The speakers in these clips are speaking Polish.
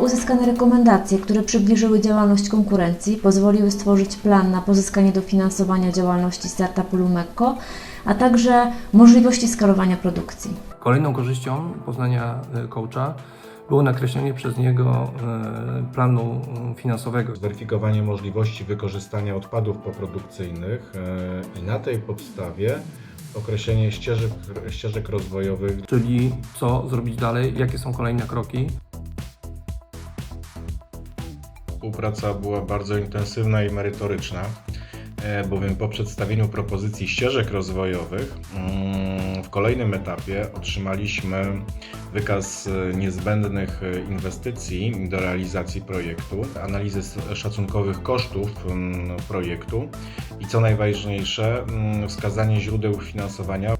uzyskane rekomendacje, które przybliżyły działalność konkurencji, pozwoliły stworzyć plan na pozyskanie dofinansowania działalności startupu Lumecco, a także możliwości skalowania produkcji. Kolejną korzyścią poznania e, coacha było nakreślenie przez niego e, planu e, finansowego. zweryfikowanie możliwości wykorzystania odpadów poprodukcyjnych i na tej podstawie określenie ścieżek, ścieżek rozwojowych Czyli co zrobić dalej, jakie są kolejne kroki. Współpraca była bardzo intensywna i merytoryczna, e, bowiem po przedstawieniu propozycji ścieżek rozwojowych mm, w kolejnym etapie otrzymaliśmy wykaz e, niezbędnych e, inwestycji do realizacji projektu, analizy s- szacunkowych kosztów mm, projektu i co najważniejsze, mm, wskazanie źródeł finansowania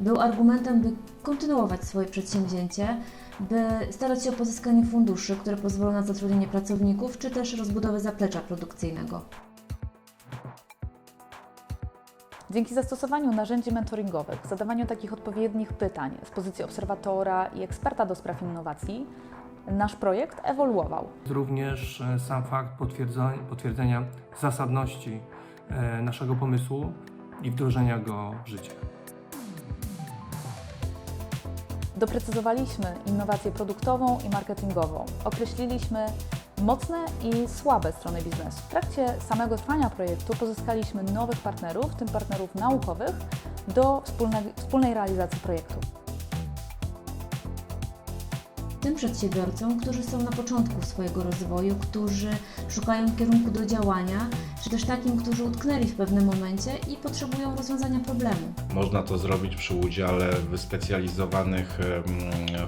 Był argumentem, by kontynuować swoje przedsięwzięcie, by starać się o pozyskanie funduszy, które pozwolą na zatrudnienie pracowników, czy też rozbudowę zaplecza produkcyjnego. Dzięki zastosowaniu narzędzi mentoringowych, zadawaniu takich odpowiednich pytań z pozycji obserwatora i eksperta do spraw innowacji, nasz projekt ewoluował. Również e, sam fakt potwierdzenia, potwierdzenia zasadności e, naszego pomysłu i wdrożenia go w życie. Doprecyzowaliśmy innowację produktową i marketingową. Określiliśmy mocne i słabe strony biznesu. W trakcie samego trwania projektu pozyskaliśmy nowych partnerów, w tym partnerów naukowych, do wspólnej, wspólnej realizacji projektu. Tym przedsiębiorcom, którzy są na początku swojego rozwoju, którzy szukają kierunku do działania, czy też takim, którzy utknęli w pewnym momencie i potrzebują rozwiązania problemu. Można to zrobić przy udziale wyspecjalizowanych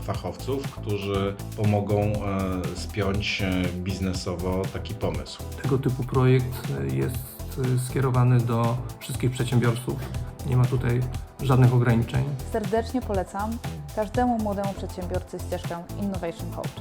fachowców, którzy pomogą e, spiąć e, biznesowo taki pomysł. Tego typu projekt jest e, skierowany do wszystkich przedsiębiorców. Nie ma tutaj żadnych ograniczeń. Serdecznie polecam każdemu młodemu przedsiębiorcy ścieżkę Innovation Coach.